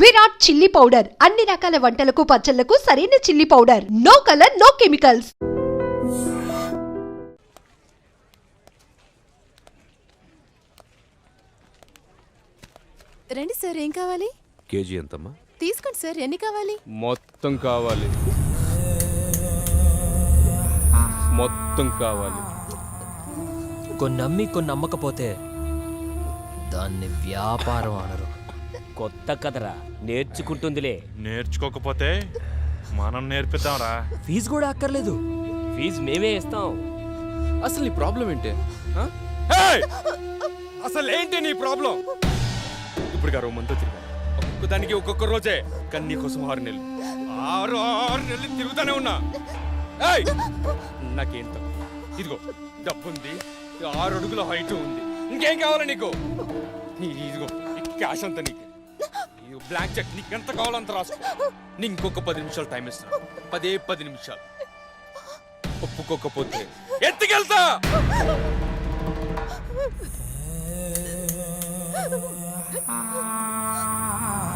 Virat chilli powder. అన్ని రకాల వంటలకు పచ్చళ్ళకు సరైన chilli powder. No colour no chemicals. రండి సార్ ఏం కావాలి? కేజీ ఎంతమ్మా? తీసుకోండి సార్ ఎన్ని కావాలి? మొత్తం కావాలి. మొత్తం కావాలి. కొన్ని నమ్మి కొన్ని నమ్మకపోతే దాన్ని వ్యాపారం అనరు. కొత్త కథరా. నేర్చుకుంటుందిలే. నేర్చుకోకపోతే మనం నేర్పిద్దాంరా. ఫీజు కూడా అక్కర్లేదు. ఫీజు మేమే ఇస్తాం. అసలు నీ ప్రాబ్లం ఏంటి! అసలు ఏంటి నీ ప్రాబ్లం? ఇప్పుడు గారు మంతో తిరిగా ఒక్కొక్క దానికి ఒక్కొక్క రోజే. కానీ నీకోసం ఆరు నెలలు. ఆరు ఆరు నెలలు తిరుగుతానే ఉన్నా. ఏయ్! నాకేం తక్కువ. ఇదిగో డబ్బుంది ఆరు అడుగుల హైట్ ఉంది. ఇంకేం కావాలి నీకు? ఇదిగో క్యాష్ అంతా నీకు. ఈ బ్లాంక్ చెక్ నీకు ఎంత కావాలో అంత రాసుకో. నీకు ఇంకొక పది నిమిషాలు టైం ఇస్తాను పదే పది నిమిషాలు. ఒప్పుకోకపోతే ఎత్తుకెళ్తా! Ah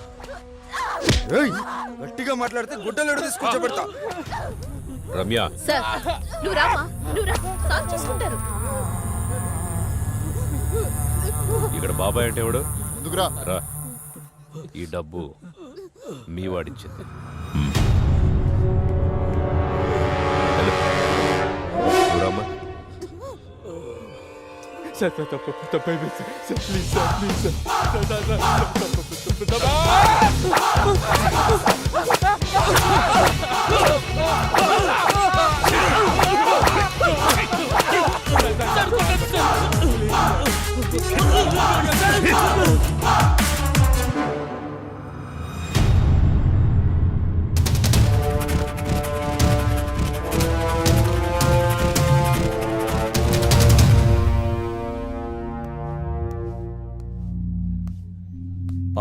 గట్టిగా మాట్లాడితే గుడ్డలు తీసుకొచ్చబెడతా రమ్య. సార్ నువ్వు రామా నువ్వు రా. సాల్వ్ చేసుకుంటారు. ఇక్కడ బాబాయ్ అంటే ఎవడు? ఎందుకురా రా. ఈ డబ్బు మీ వాడిచ్చింది. వెళ్ళు. నువ్వు రామ్మా. సార్ సార్ తప్పు తప్పు అయిపోయింది sir. Sir please sir please sir sir, sir,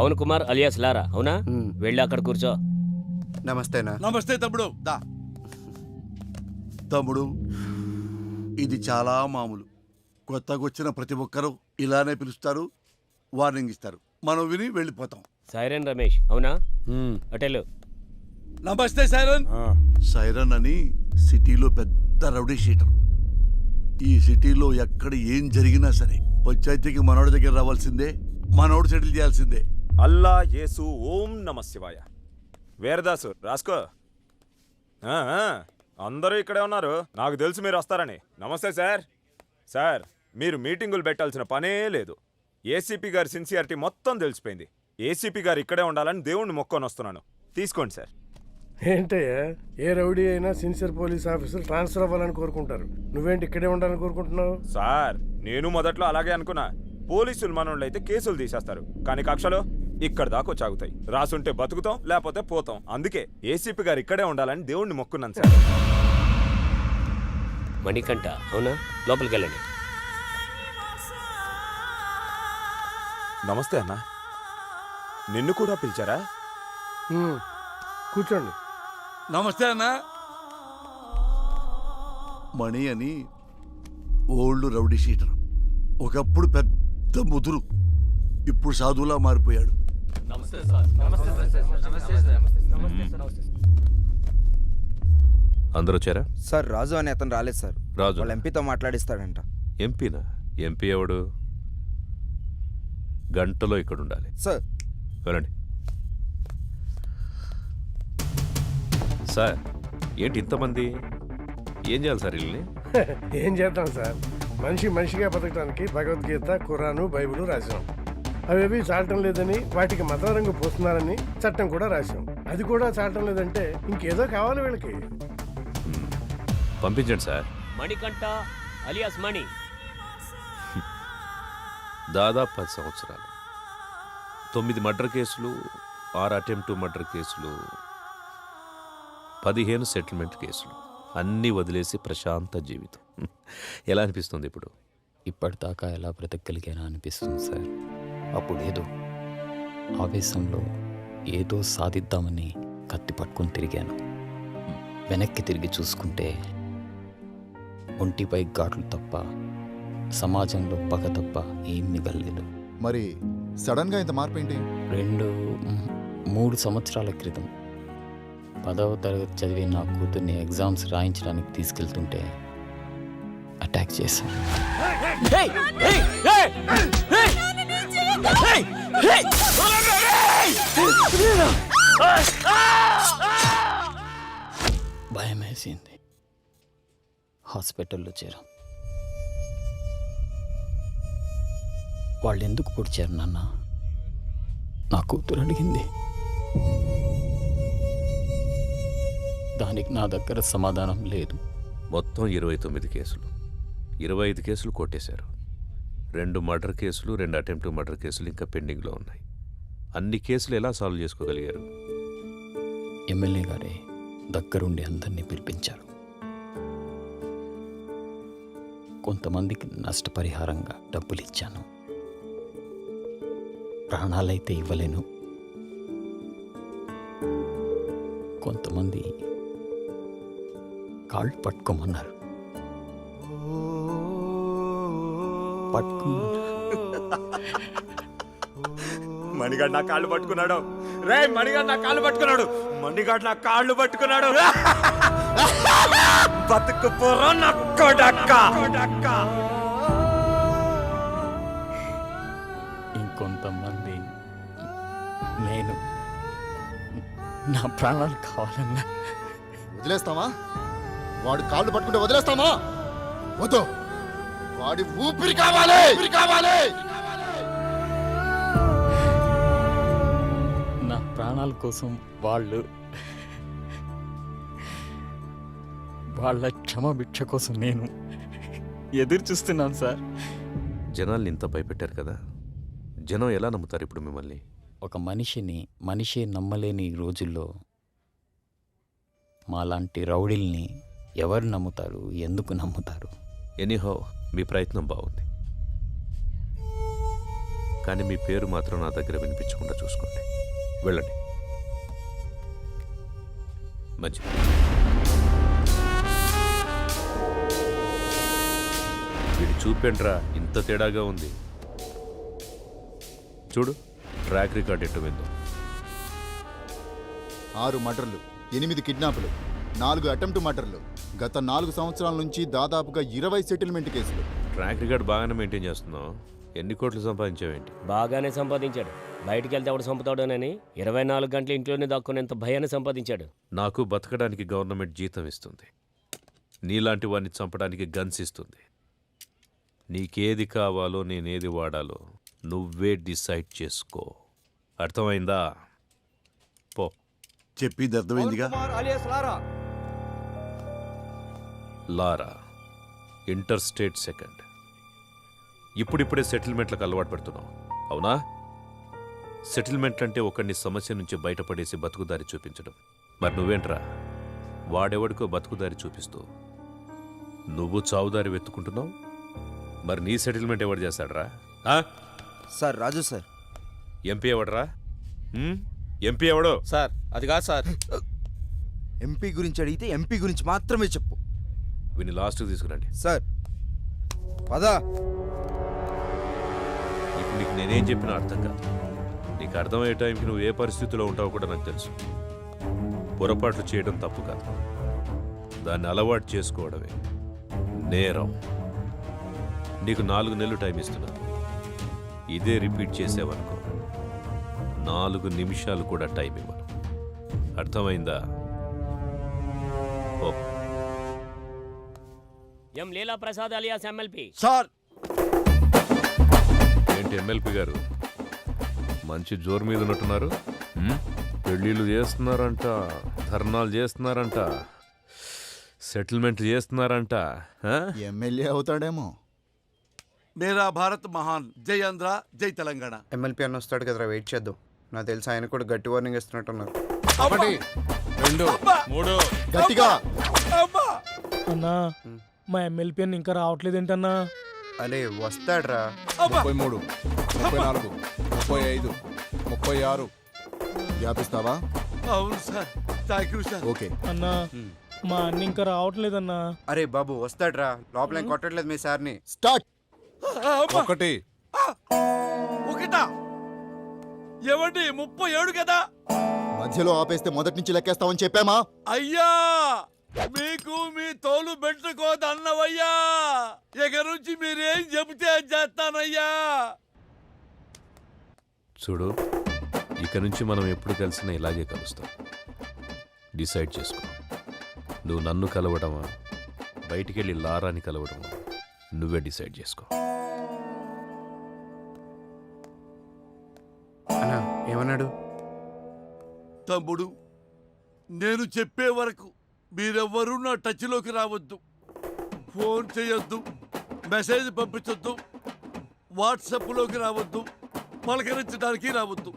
Pavan Kumar alias Lara అవునా? వెళ్ళి అక్కడ కూర్చో. నమస్తేనా? నమస్తే తమ్ముడు. దా. తమ్ముడు ఇది చాలా మామూలు. కొత్తగా వచ్చిన ప్రతి ఒక్కరూ ఇలానే పిలుస్తారు వార్నింగ్ ఇస్తారు. మనం విని వెళ్ళిపోతాం. సైరన్ రమేష్ అవునా? అటెలు. నమస్తే సైరన్. సైరన్ అని సిటీలో పెద్ద రౌడీ షీటర్. ఈ సిటీలో ఎక్కడ ఏం జరిగినా సరే పంచాయతీకి మనోడి దగ్గర రావాల్సిందే మనోడు సెటిల్ చేయాల్సిందే. అల్లా యేసు ఓం నమ శివాయ. వీరదాసు రాసుకో. అందరూ ఇక్కడే ఉన్నారు. నాకు తెలుసు మీరు వస్తారని. నమస్తే సార్. సార్ మీరు మీటింగులు పెట్టాల్సిన పనే లేదు. ఏసీపీ గారి సిన్సియారిటీ మొత్తం తెలిసిపోయింది. ఏసీపీ గారు ఇక్కడే ఉండాలని దేవుణ్ణి మొక్కొని వస్తున్నాను. తీసుకోండి సార్. ఏంటయ్యా? ఏ రౌడీ అయినా సిన్సియర్ పోలీస్ ఆఫీసర్ ట్రాన్స్ఫర్ అవ్వాలని కోరుకుంటారు. నువ్వేంటి ఇక్కడే ఉండాలని కోరుకుంటున్నావు? సార్ నేను మొదట్లో అలాగే అనుకున్నా. పోలీసులు మనోళ్ళు అయితే కేసులు తీసేస్తారు. కానీ కక్షలు? ఇక్కడ దాకా వచ్చాగుతాయి రాసుంటే బతుకుతాం లేకపోతే పోతాం. అందుకే ఏసీపీ గారు ఇక్కడే ఉండాలని దేవుణ్ణి మొక్కున్నాను సార్. మణికంఠ అవునా? లోపలికి వెళ్ళండి. నమస్తే అన్న. నిన్ను కూడా పిలిచారా? కూర్చోండి. నమస్తే అన్న. మణి అని ఓల్డ్ రౌడీ షీటర్. ఒకప్పుడు పెద్ద ముదురు. ఇప్పుడు సాధువులా మారిపోయాడు. అందరూ వచ్చారా? సార్ రాజు అని అతను రాలేదు సార్. రాజు. వాళ్ళ ఎంపీతో మాట్లాడిస్తాడంట. ఎంపీనా? ఎంపీ ఎవడు? గంటలో ఇక్కడ ఉండాలి సార్. వెళ్ళండి. సార్ ఏంటి ఇంతమంది? ఏం చేయాలి సార్ వీళ్ళని? ఏం చేద్దాం సార్? మనిషి మనిషిగా బతకడానికి భగవద్గీత ఖురాను బైబిల్ రాశాం. అవేవి చాలటం లేదని వాటికి మత రంగు పోస్తున్నారని చట్టం కూడా రాశాం. అది కూడా చాలటం లేదంటే ఇంకేదో కావాలి వీళ్ళకి. పంపించండి సార్. మణికంఠ అలియాస్ మణి. దాదాపు పది సంవత్సరాలు. తొమ్మిది మర్డర్ కేసులు ఆరు అటెంప్ట్ మర్డర్ కేసులు పదిహేను సెటిల్మెంట్ కేసులు. అన్నీ వదిలేసి ప్రశాంత జీవితం. ఎలా అనిపిస్తుంది ఇప్పుడు? ఇప్పటిదాకా ఎలా బ్రతకగలిగానా అనిపిస్తుంది సార్. అప్పుడు ఏదో ఆవేశంలో ఏదో సాధిద్దామని కత్తి పట్టుకొని తిరిగాను. వెనక్కి తిరిగి చూసుకుంటే ఒంటిపై ఘాట్లు తప్ప సమాజంలో పగ తప్ప ఏం మిగలలేదు. మరి సడన్గా ఇంత మార్పు ఏంటి రెండు మూడు సంవత్సరాల క్రితం పదవ తరగతి చదివి నా కూతుర్ని ఎగ్జామ్స్ రాయించడానికి తీసుకెళ్తుంటే అటాక్ చేశాను. భయం వేసింది హాస్పిటల్లో చేరాం. వాళ్ళు ఎందుకు పొడిచారు నాన్న? నా కూతురు అడిగింది. దానికి నా దగ్గర సమాధానం లేదు. మొత్తం ఇరవై తొమ్మిది కేసులు. ఇరవై ఐదు కేసులు కొట్టేశారు. రెండు మర్డర్ కేసులు రెండు అటెంప్ట్ మర్డర్ కేసులు ఇంకా పెండింగ్లో ఉన్నాయి. అన్ని కేసులు ఎలా సాల్వ్ చేసుకోగలిగారు? ఎమ్మెల్యే గారే దగ్గరుండి అందరినీ పిలిపించారు. కొంతమందికి నష్టపరిహారంగా డబ్బులు ఇచ్చాను ప్రాణాలైతే ఇవ్వలేను. కొంతమంది కాళ్ళు పట్టుకోమన్నారు. పట్టుకున్నారు మణిగాడు నా కాళ్ళు పట్టుకున్నాడు. రే మణిగాడు నా కాళ్ళు పట్టుకున్నాడు. మణిగాడు నా కాళ్ళు పట్టుకున్నాడు. బతుకు పోరా నా కొడక్క. ఇంకొంతమంది నేను నా ప్రాణాలు కావాలన్నా. వదిలేస్తామా? వాడు కాళ్ళు పట్టుకుంటే వదిలేస్తామా? వద్దు. వాడి ఊపిరి కావాలి. ఊపిరి కావాలి. నా ప్రాణాల కోసం వాళ్ళు వాళ్ళ క్షమభిక్ష కోసం నేను ఎదురు చూస్తున్నాను సార్. జనాల్ని ఇంత భయపెట్టారు కదా? జనం ఎలా నమ్ముతారు ఇప్పుడు మిమ్మల్ని? ఒక మనిషిని మనిషే నమ్మలేని ఈ రోజుల్లో మాలాంటి రౌడీల్ని ఎవరు నమ్ముతారు? ఎందుకు నమ్ముతారు? ఎనీహో మీ ప్రయత్నం బాగుంది. కానీ మీ పేరు మాత్రం నా దగ్గర వినిపించకుండా చూసుకోండి. వెళ్ళండి. మంచి వీడు చూపెంట్రా ఇంత తేడాగా ఉంది. చూడు ట్రాక్ రికార్డ్ ఎట్టు విందో. ఆరు మటర్లు ఎనిమిది కిడ్నాపులు నాలుగు అటెంప్ట్ మటర్లు. గత నాలుగు సంవత్సరాల నుంచి దాదాపుగా ఇరవై సెటిల్మెంట్ కేసులు. ట్రాక్ రికార్డ్ బాగానే మెయింటైన్ చేస్తున్నావు. ఎన్ని కోట్లు సంపాదించావేంటి? బాగానే సంపాదించాడు. బయటికి వెళ్తే ఎవడు చంపుతాడోనని ఇరవై నాలుగు గంటలు ఇంట్లోనే దాక్కునేంత భయాన్ని సంపాదించాడు. నాకు బతకడానికి గవర్నమెంట్ జీతం ఇస్తుంది. నీలాంటి వాడిని చంపడానికి గన్స్ ఇస్తుంది. నీకేది కావాలో నేనేది వాడాలో నువ్వే డిసైడ్ చేసుకో. అర్థమైందా? పో. చెప్పింది అర్థమైందిగా? Lara inter state second. ఇప్పుడిప్పుడే సెటిల్మెంట్లకు అలవాటు పడుతున్నావు అవునా? సెటిల్మెంట్ అంటే ఒకడిని సమస్య నుంచి బయటపడేసి బతుకుదారి చూపించడం. మరి నువ్వేంట్రా? వాడెవడికో బతుకుదారి చూపిస్తూ. నువ్వు చావుదారి వెతుకుంటున్నావు మరి నీ సెటిల్మెంట్ ఎవడు చేస్తాడరా? Sir Raju sir. ఎంపీ ఎవడరా? ఎంపీ ఎవడో? సార్ అది కాదు సార్. ఎంపీ గురించి అడిగితే ఎంపీ గురించి మాత్రమే చెప్పు. వీని లాస్ట్కి తీసుకురండి. సార్ పదా. ఇప్పుడు నీకు నేనేం చెప్పినా అర్థం కాదు. నీకు అర్థమయ్యే టైంకి నువ్వు ఏ పరిస్థితిలో ఉంటావో కూడా నాకు తెలుసు. పొరపాట్లు చేయడం తప్పు కాదు. దాన్ని అలవాటు చేసుకోవడమే. నేరం. నీకు నాలుగు నెలలు టైం ఇస్తున్నాను ఇదే రిపీట్ చేసావనుకో. నాలుగు నిమిషాలు కూడా టైం ఇవ్వను. అర్థమైందా? M Leela Prasad alias MLP? Sir! ఏంటి ఎమ్మెల్పీ గారు? మంచి జోరు మీద ఉన్నట్టున్నారు? పెళ్ళిళ్ళు చేస్తున్నారంట ధర్నాలు చేస్తున్నారంట సెటిల్మెంట్ చేస్తున్నారంట ఆ? ఎమ్మెల్యే అవుతాడేమో. మేరా భారత్ మహాన్ జై ఆంధ్ర జై తెలంగాణ. ఎమ్మెల్పీ అన్న వస్తాడు కదరా వెయిట్ చేద్దాం. నాకు తెలిసి ఆయన కూడా గట్టి వార్నింగ్ ఇస్తున్నట్టున్నారు. ఒకటి రెండు మూడు. గట్టిగా. అన్నా మా ఎమ్మెల్పీ అని ఇంకా రావట్లేదు ఏంటన్నా అరే వస్తాడ్రా. ముప్పై మూడు ముప్పై నాలుగు ముప్పై ఐదు ముప్పై ఆరు. వ్యాపిస్తావా అవును sir. Thank you sir. Okay. అన్నా మా అన్న ఇంకా రావట్లేదన్నా? అరే బాబు వస్తాడ్రా. లోపల కొట్టట్లేదు మీ సార్ని. స్టార్ట్! ఒకటి. ఒకటా? ఏమండి ముప్పై ఏడు కదా? మధ్యలో ఆపేస్తే మొదటి నుంచి లెక్కేస్తామని చెప్పామా? అయ్యా! మీకు మీ తోలు పెట్టుకోదు అన్నవయ్యా ఇక నుంచి మీరేం చెబితే అది చేస్తానయ్యా. చూడు ఇక నుంచి మనం ఎప్పుడు కలిసినా ఇలాగే కలుస్తాం. డిసైడ్ చేసుకో. నువ్వు నన్ను కలవడమా బయటికెళ్ళి లారాని కలవడమా నువ్వే డిసైడ్ చేసుకో. అన్నా ఏమన్నాడు? తమ్ముడు నేను చెప్పే వరకు మీరెవ్వరూ నా టచ్లోకి రావద్దు. ఫోన్ చేయొద్దు. మెసేజ్ పంపించొద్దు. వాట్సాప్లోకి రావద్దు. పలకరించడానికి రావద్దు.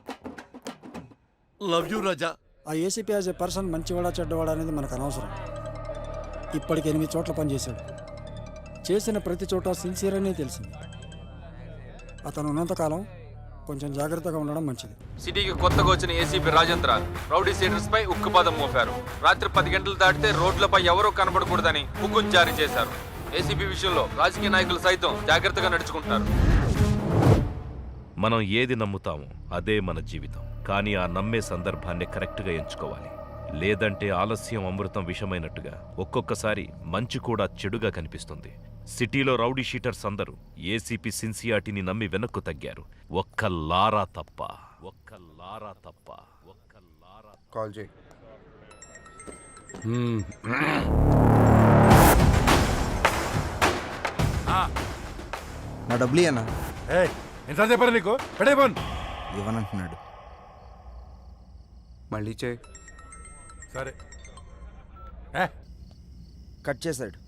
Love you Raja. ఆ ఏసీపీ యాజ్ ఎ పర్సన్ మంచివాడా చెడ్డవాడా అనేది మనకు అనవసరం. ఇప్పటికి ఎనిమిది చోట్ల పనిచేశాడు. చేసిన ప్రతి చోట సిన్సియర్ అనే తెలిసింది. అతను ఉన్నంతకాలం కొంచెం జాగ్రత్తగా ఉండడం మంచిది. సిటీకి కొత్తగా వచ్చిన ఏసీపీ రాజేంద్ర. రౌడీ సీడర్స్ పై ఉక్కుపాదం మోపారు. రాత్రి పది గంటలు దాటితే రోడ్లపై ఎవరూ కనబడకూడదని హుకుం జారీ చేశారు. ఏసీపీ విషయంలో రాజకీయ నాయకులు సైతం జాగ్రత్తగా నడుచుకుంటారు మనం ఏది నమ్ముతామో అదే మన జీవితం. కానీ ఆ నమ్మే సందర్భాన్ని కరెక్ట్గా ఎంచుకోవాలి. లేదంటే ఆలస్యం అమృతం విషమైనట్టుగా ఒక్కొక్కసారి మంచి కూడా చెడుగా కనిపిస్తుంది. సిటీలో రౌడీ షీటర్స్ అందరూ ఏసీపీ సిన్సియాటిని నమ్మి వెనక్కు తగ్గారు. ఒక్క లారా తప్ప. ఒక్క లారా తప్ప. ఒక్క లారా కాల్ చేయి. నా డబ్బులు అన్నా ఎంత చెప్పారు నీకు? పెడేపోన్ ఇవ్వనంటున్నాడు. మళ్ళీ చేయి. సరే. కట్ చేశాడు.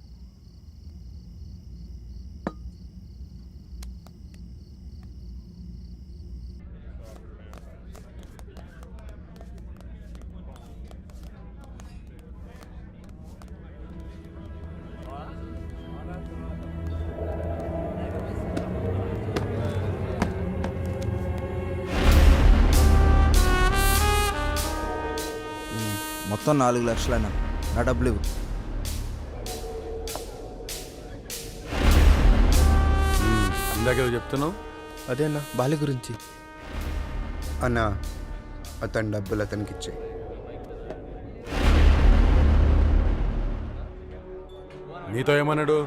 మొత్తం నాలుగు లక్షలైనా నా డబ్బులు ఇవ్వు. ఇందాక చెప్తున్నావు? అదేనా బాలి గురించి. అన్న అతని డబ్బులు అతనికి ఇచ్చేయి నీతో ఏమన్నాడు?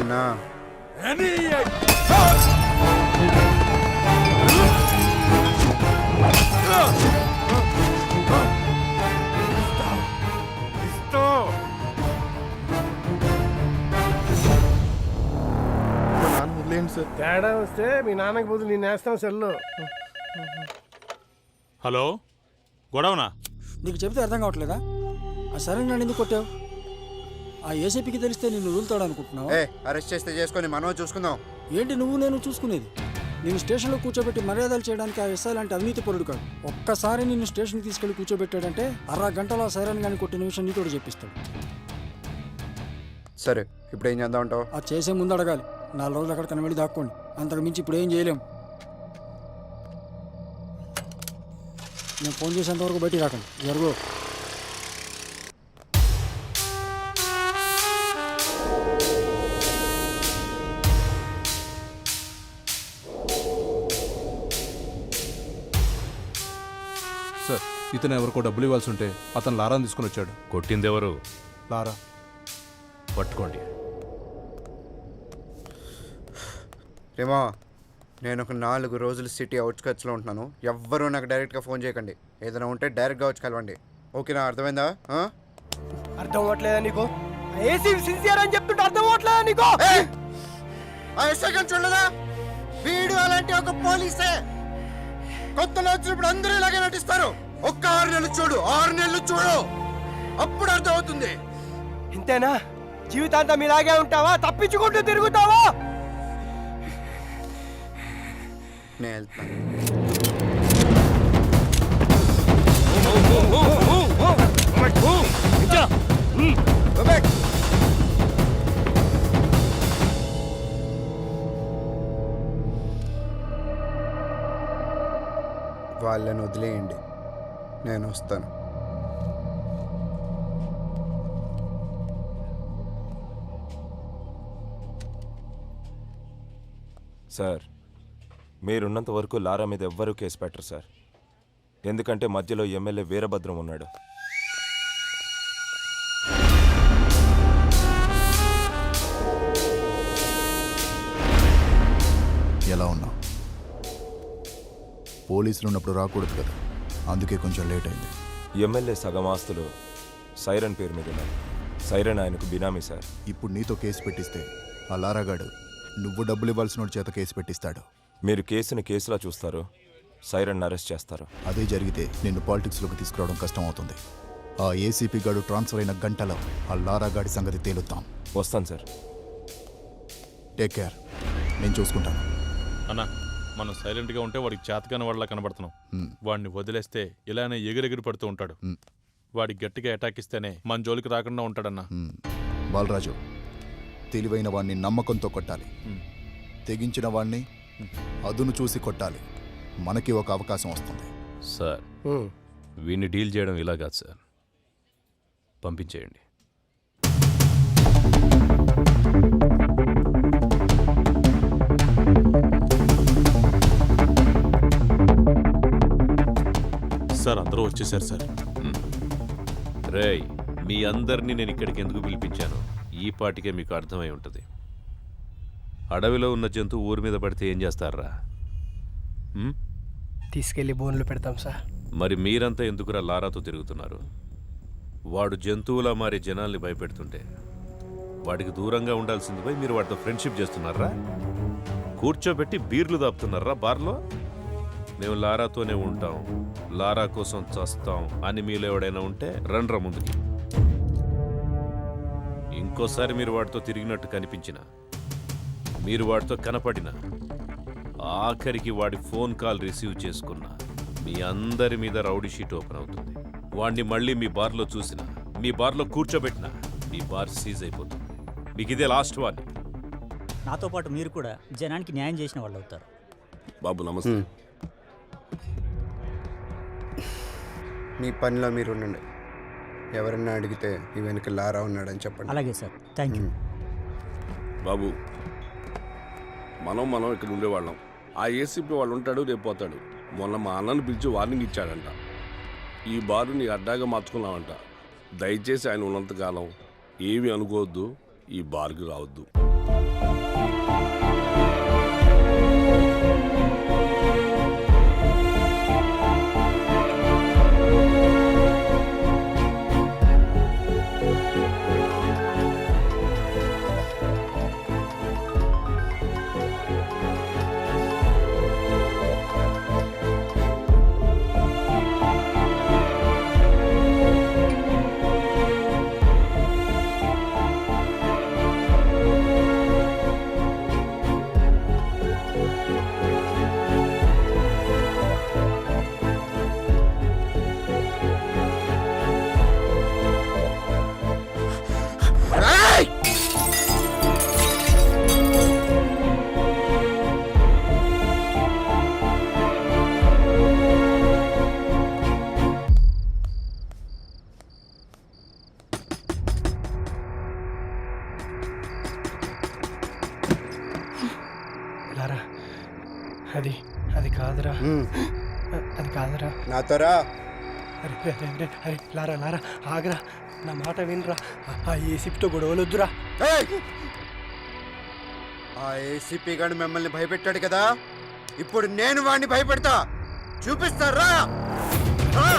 అన్నా. తేడా వస్తే మీ నాన్నకి బదులు నేను వేస్తాం సెల్లో. హలో గొడవనా? నీకు చెబితే అర్థం కావట్లేదా? ఆ సరే నన్ను ఎందుకు కొట్టావు? ఆ ఏసీపీకి తెలిస్తే నిన్ను వదులుతాడు అనుకుంటున్నావు? ఏ అరెస్ట్ చేస్తే చేసుకొని మనం చూసుకుందాం. ఏంటి నువ్వు నేను చూసుకునేది? నేను స్టేషన్లో కూర్చోబెట్టి మర్యాదలు చేయడానికి ఆ ఎస్ఐ లాంటి అవినీతి పరుడు కాదు. ఒక్కసారి నిన్ను స్టేషన్కి తీసుకెళ్ళి కూర్చోబెట్టాడంటే అర గంటలో సైరన్ గాని కొట్టిన విషయం నీతోడు చెప్పిస్తాడు. సరే ఇప్పుడు ఏం చేద్దాం అంటావు? ఆ చేసే ముందు అడగాలి నాలుగు రోజులు అక్కడ కనబడి దాక్కోండి. అంతకు మించి ఇప్పుడు ఏం చేయలేం. నేను ఫోన్ చేసేంత వరకు బయటికి రాకండి. జరుగు. సార్ ఇతను ఎవరికో డబ్బులు ఇవ్వాల్సి ఉంటే అతను లారాన్ని తీసుకుని వచ్చాడు. కొట్టిందెవరు లారా. పట్టుకోండి. రేమా నేను ఒక నాలుగు రోజులు సిటీ అవుట్స్కట్స్లో ఉంటున్నాను. ఎవ్వరూ నాకు డైరెక్ట్గా ఫోన్ చేయకండి. ఏదైనా ఉంటే డైరెక్ట్గా వచ్చి కలవండి. ఓకేనా? అర్థమైందా? అర్థం అవ్వట్లేదా నీకు? ఏసీ సిన్సియర్ అని చెప్తుంటే అర్థం అవ్వట్లేదా నీకు? గారిని చూడలేదా? వీడు అలాంటి ఒక పోలీసే. కొత్తలో వచ్చినప్పుడు అందరూ ఇలాగే నటిస్తారు. ఒక్క ఆరు నెలలు చూడు ఆరు నెలలు చూడు. అప్పుడు అర్థమవుతుంది. ఇంతేనా? జీవితాంతం ఇలాగే ఉంటావా? తప్పించుకుంటూ తిరుగుతావా? నేను వెళ్తాను వాళ్ళని వదిలేయండి. నేను వస్తాను. సార్ మీరున్నంత వరకు లారా మీద ఎవ్వరూ కేసు పెట్టరు సార్. ఎందుకంటే మధ్యలో ఎమ్మెల్యే వీరభద్రం ఉన్నాడు. ఎలా ఉన్నావు? పోలీసులు ఉన్నప్పుడు రాకూడదు కదా. అందుకే కొంచెం లేట్ అయింది. ఎమ్మెల్యే సగం ఆస్తులు సైరన్ పేరు మీద ఉన్నాయి సైరన్ ఆయనకు బినామీ సార్. ఇప్పుడు నీతో కేసు పెట్టిస్తే ఆ లారాగాడు నువ్వు డబ్బులు ఇవ్వాల్సిన చేత కేసు పెట్టిస్తాడు. మీరు కేసుని కేసులా చూస్తారు. సైరన్ అరెస్ట్ చేస్తారు. అదే జరిగితే నిన్ను పాలిటిక్స్లోకి తీసుకురావడం కష్టం అవుతుంది ఆ ఏసీపీ గాడు ట్రాన్స్ఫర్ అయిన గంటలో ఆ లారాగాడి సంగతి తేలుద్దాం వస్తాను సార్. టేక్ కేర్ నేను చూసుకుంటాను. అన్న మనం సైలెంట్గా ఉంటే వాడికి చేతకాని వాళ్ళ కనబడుతున్నాం. వాడిని వదిలేస్తే ఇలానే ఎగిరెగిరి పడుతూ ఉంటాడు. మ్. వాడికి గట్టిగా అటాక్ ఇస్తేనే మన జోలికి రాకుండా ఉంటాడన్న. బాలరాజు తెలివైన వాణ్ణి నమ్మకంతో కొట్టాలి. తెగించిన వాణ్ణి అదును చూసి కొట్టాలి. మనకి ఒక అవకాశం వస్తుంది. సార్ వీడిని డీల్ చేయడం ఇలా కాదు సార్. పంపించేయండి. సార్ అందరూ వచ్చేసారు సార్. రేయ్ మీ అందరినీ నేను ఇక్కడికి ఎందుకు పిలిపించాను? ఈ పాటికే మీకు అర్థమై ఉంటుంది. అడవిలో ఉన్న జంతువు ఊరి మీద పడితే ఏం చేస్తారా? హ్మ్? తీసుకెళ్ళి బోన్లు పెడతాం సార్. మరి మీరంతా ఎందుకురా లారాతో తిరుగుతున్నారు? వాడు జంతువులా మారి జనాల్ని భయపెడుతుంటే వాడికి దూరంగా ఉండాల్సింది పోయి మీరు వాడితో ఫ్రెండ్షిప్ చేస్తున్నారా? కూర్చోబెట్టి బీర్లు దాపుతున్నారా బార్లో? మేము లారాతోనే ఉంటాం లారా కోసం చస్తాం అని మీలో ఎవడైనా ఉంటే రండ్రా ముందుకి. ఇంకోసారి మీరు వాడితో తిరిగినట్టు కనిపించిన మీరు వాడితో కనపడినా. ఆఖరికి వాడి ఫోన్ కాల్ రిసీవ్ చేసుకున్నా మీ అందరి మీద రౌడీ షీట్ ఓపెన్ అవుతుంది. వాడిని మళ్ళీ మీ బార్లో చూసిన మీ బార్లో కూర్చోబెట్టినా మీ బార్ సీజ్ అయిపోతుంది. మీకు ఇదే లాస్ట్ వార్నింగ్. నాతో పాటు మీరు కూడా జనానికి న్యాయం చేసిన వాళ్ళు అవుతారు. బాబు నమస్తే. మీ పనిలో మీరు ఉండండి. ఎవరన్నా అడిగితే ఈ వెనక లారా ఉన్నాడని చెప్పండి. అలాగే సార్. థ్యాంక్ యూ బాబు మనం మనం ఇక్కడ ఉండేవాళ్ళం. ఆ ఏసీపీ వాళ్ళు ఉంటాడు రేపు పోతాడు. మొన్న మా అన్నను పిలిచి వార్నింగ్ ఇచ్చాడంట. ఈ బారుని అడ్డాగా మార్చుకున్నామంట. దయచేసి ఆయన ఉన్నంతకాలం ఏమీ అనుకోవద్దు ఈ బార్కి రావద్దు. కాదురా నాతో రా అరే అరే, అరే, అరే, అరే లారా లారా ఆగరా. నా మాట వినరా. ఆ- ఏసీపీతో గొడవలు వద్దురా ఏయ్! ఆ ఏసీపీ గాడు మిమ్మల్ని భయపెట్టాడు కదా? ఇప్పుడు నేను వాడిని భయపెడతా. చూపిస్తారా? రా!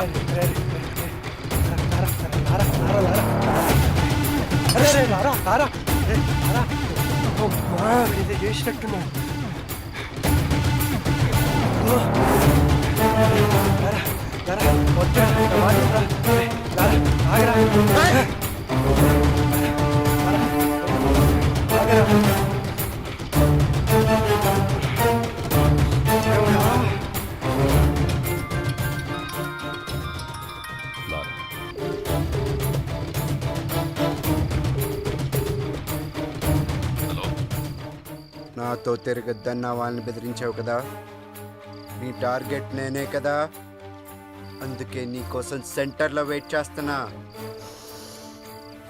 నాతో తిరగద్దన్న వాళ్ళని బెదిరించావు కదా? నీ టార్గెట్ నేనే కదా? అందుకే నీ కోసం సెంటర్లో వెయిట్ చేస్తున్నా.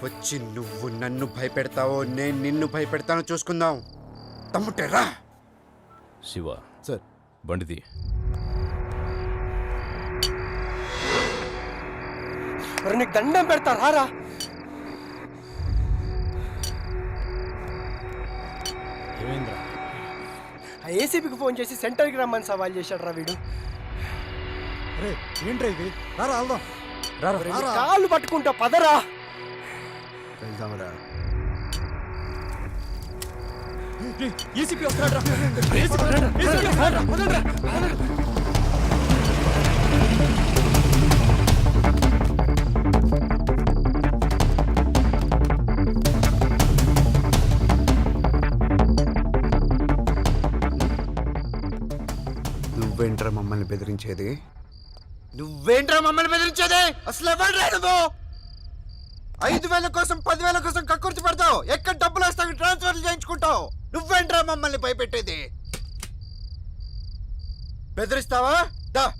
వచ్చి నువ్వు నన్ను భయపెడతావో నేను నిన్ను భయపెడతానో చూసుకుందాం. తమ్ముటే రా. శివ. సార్. బండిది మరి నీకు దండం పెడతా రారా. ఆ ఏసీపీకి ఫోన్ చేసి సెంటర్కి రమ్మని సవాల్ చేశాడు రా వీడు. ఏంట్రా ఇది? రారా వెళ్దాం. ఒరేయ్, నీ కాళ్ళు పట్టుకుంటా పదరా. వెళ్దాంరా. నువ్వేంట్రా మమ్మల్ని బెదిరించేది? నువ్వేంట్రా మమ్మల్ని బెదిరించేది? అసలు ఎవరు నువ్వు? ఐదు వేల కోసం పదివేల కోసం కక్కుర్తి పడతావు. ఎక్కడ డబ్బులు వస్తావు ట్రాన్స్ఫర్ చేయించుకుంటావు. నువ్వేంట్రా మమ్మల్ని భయపెట్టేది? బెదిరిస్తావా? దా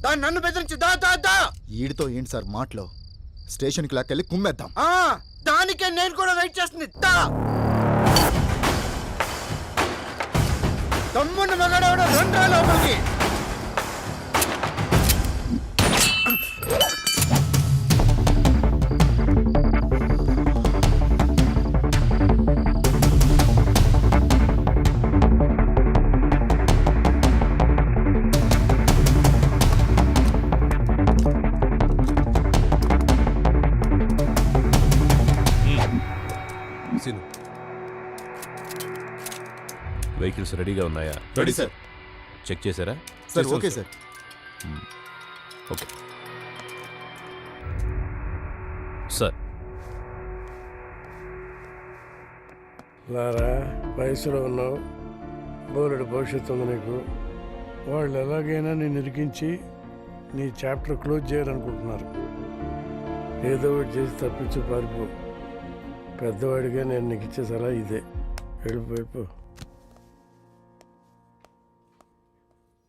దా నన్ను బెదిరించి దా దా దా. ఈడితో ఏంటి సార్ మాటలో? స్టేషన్కి లాక్కెళ్ళి కుమ్మేద్దాం. ఆ, దానికే నేను కూడా వెయిట్ చేస్తుంది. దా. తమ్ముని మగాడవడ రెండ్రా లోపలికి. వెహికల్స్ రెడీగా ఉన్నాయా? Ready sir. చెక్ చేశారా? Sir okay sir. Okay. Sir. Lara వయసులో ఉన్నావు. బోలెడు భవిష్యత్తు ఉంది నీకు. వాళ్ళు ఎలాగైనా నేను ఇరికించి నీ చాప్టర్ క్లోజ్ చేయాలనుకుంటున్నారు. ఏదో ఒకటి చేసి తప్పించి పారిపో. పెద్దవాడిగా నేను నీకు ఇచ్చే సలహా ఇదే. వెళ్ళిపో వెళ్ళిపో.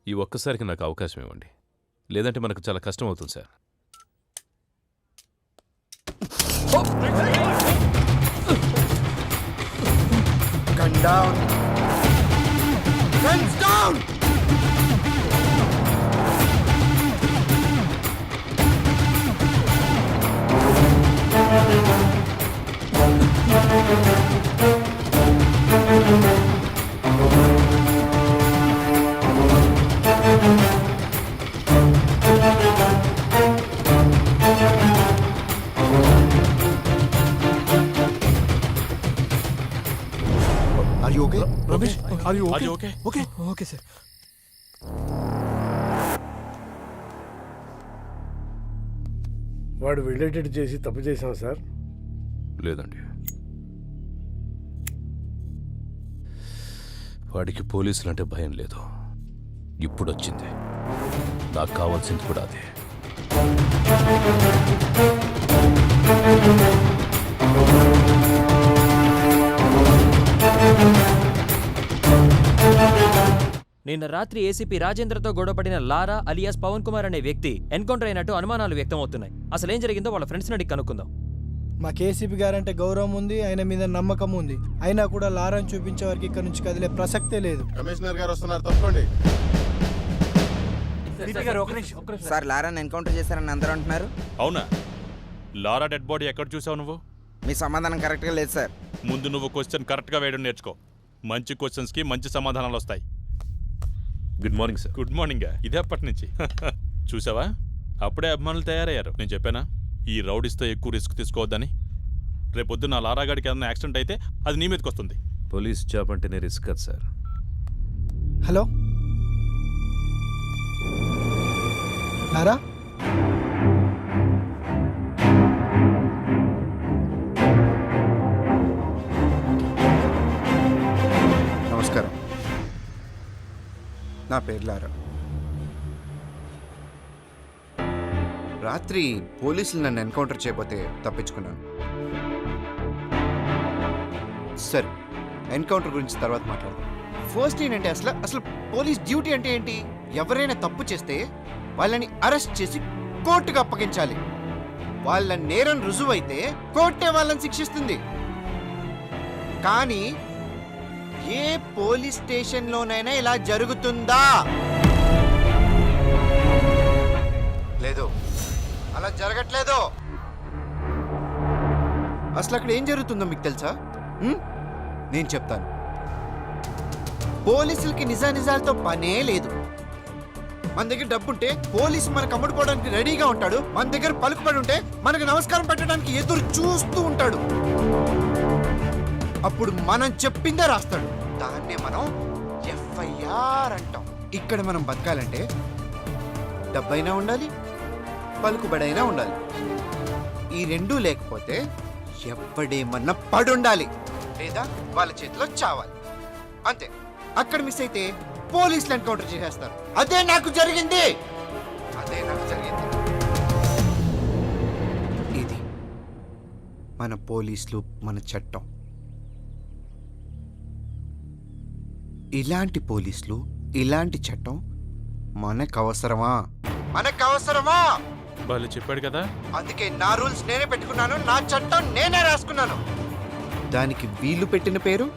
ఈ ఒక్కసారికి నాకు అవకాశం ఇవ్వండి. లేదంటే మనకు చాలా కష్టం అవుతుంది sir. Guns down. Are you అది ఓకే. ఓకే ఓకే సార్ వాడు వెళ్ళేటట్టు చేసి తప్పు చేశాం సార్? లేదండి. వాడికి పోలీసులు అంటే భయం లేదు. ఇప్పుడు వచ్చింది నాకు కావాల్సింది కూడా అదే. నిన్న రాత్రి ఏసీపీ రాజేంద్రతో గొడవపడిన లారా అలియాస్ పవన్ కుమార్ అనే వ్యక్తి ఎన్కౌంటర్ అయినట్టు అనుమానాలు వ్యక్తమవుతున్నాయి. అసలు ఏం జరిగిందో వాళ్ళ ఫ్రెండ్స్ని అడిగి కనుక్కుందాం. మా కేసీపీ గారంటే గౌరవం ఉంది ఆయన మీద నమ్మకం ఉంది. అయినా కూడా లారాన్ని చూపించే వరకు ఇక్కడ నుంచి కదిలే ప్రసక్తే లేదు. కమిషనర్ గారు వస్తున్నారు తప్పండి సార్ లారాన్ని ఎన్కౌంటర్ చేశారని అందరూ అంటున్నారు. అవునా? లారా డెడ్ బాడీ ఎక్కడ చూసావు నువ్వు? మీ సమాధానం కరెక్ట్గా లేదు సార్. ముందు నువ్వు క్వశ్చన్ కరెక్ట్గా వేయడం నేర్చుకో. మంచి క్వశ్చన్స్కి మంచి సమాధానాలు వస్తాయి. Good morning sir good morning ఇదే అప్పటి నుంచి. చూసావా? అప్పుడే అభిమానులు తయారయ్యారు. నేను చెప్పానా? ఈ రౌడీస్తో ఎక్కువ రిస్క్ తీసుకోవద్దని. రేపొద్దున నా లారాగాడికి ఏదైనా యాక్సిడెంట్ అయితే అది నీ మీదకి వస్తుంది. పోలీస్ జాబ్ అంటేనే రిస్క్ కదా సార్. హలో? లారా? నా పేర్లారా రాత్రి పోలీసులు నన్ను ఎన్కౌంటర్ చేయబోతే తప్పించుకున్నాను. సరే ఎన్కౌంటర్ గురించి తర్వాత మాట్లాడదాం. ఫస్ట్ ఏంటంటే అసలు అసలు పోలీస్ డ్యూటీ అంటే ఏంటి? ఎవరైనా తప్పు చేస్తే వాళ్ళని అరెస్ట్ చేసి కోర్టుకు అప్పగించాలి. వాళ్ళ నేరం రుజువైతే కోర్టే వాళ్ళని శిక్షిస్తుంది. కానీ ఏ పోలీస్ స్టేషన్లోనైనా ఇలా జరుగుతుందా? లేదు. అలా జరగట్లేదు. అసలు అక్కడ ఏం జరుగుతుందో మీకు తెలుసా? నేను చెప్తాను. పోలీసులకి నిజానిజాలతో పనే లేదు. మన దగ్గర డబ్బుంటే పోలీసు మనకు అమ్ముడుకోవడానికి రెడీగా ఉంటాడు. మన దగ్గర పలుకుబడి ఉంటే మనకు నమస్కారం పెట్టడానికి ఎదురు చూస్తూ ఉంటాడు. అప్పుడు మనం చెప్పిందే రాస్తాడు. దాన్నే మనం ఎఫ్ఐఆర్ అంటాం. ఇక్కడ మనం బతకాలంటే డబ్బైనా ఉండాలి పలుకుబడైనా ఉండాలి. ఈ రెండూ లేకపోతే ఎవడేమన్నా పడుండాలి. లేదా వాళ్ళ చేతిలో చావాలి. అంతే. అక్కడ మిస్ అయితే పోలీసులు ఎన్కౌంటర్ చేసేస్తారు. అదే నాకు జరిగింది. అదే నాకు జరిగింది. ఇది మన పోలీసులు మన చట్టం. ఇలాంటి పోలీసులు ఇలాంటి చట్టం మనకు అవసరమా మనకు అవసరమా వాళ్ళు చెప్పాడు కదా. అందుకే నా రూల్స్ నేనే పెట్టుకున్నాను నా చట్టం నేనే రాసుకున్నాను. దానికి వీళ్ళు పెట్టిన పేరు?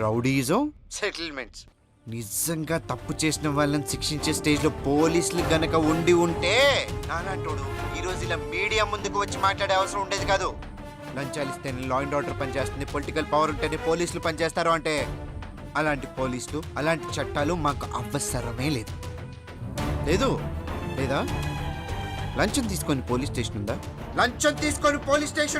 రౌడీజం? సెటిల్మెంట్స్. నిజంగా తప్పు చేసిన వాళ్ళని శిక్షించే స్టేజ్లో పోలీసులు గనక ఉండి ఉంటే నానాటోడు ఈ రోజు ఇలా మీడియా ముందుకు వచ్చి మాట్లాడే అవసరం ఉండేది కాదు. లంచాలు ఇస్తేనే లా అండ్ ఆర్డర్ పనిచేస్తుంది పొలిటికల్ పవర్ ఉంటేనే పోలీసులు పనిచేస్తారు అంటే అలాంటి పోలీసులు అలాంటి చట్టాలు మాకు అవసరమే లేదు. లేదు? లేదా? లంచం తీసుకొని పోలీస్ స్టేషన్ ఉందా? లంచం తీసుకొని పోలీస్ స్టేషన్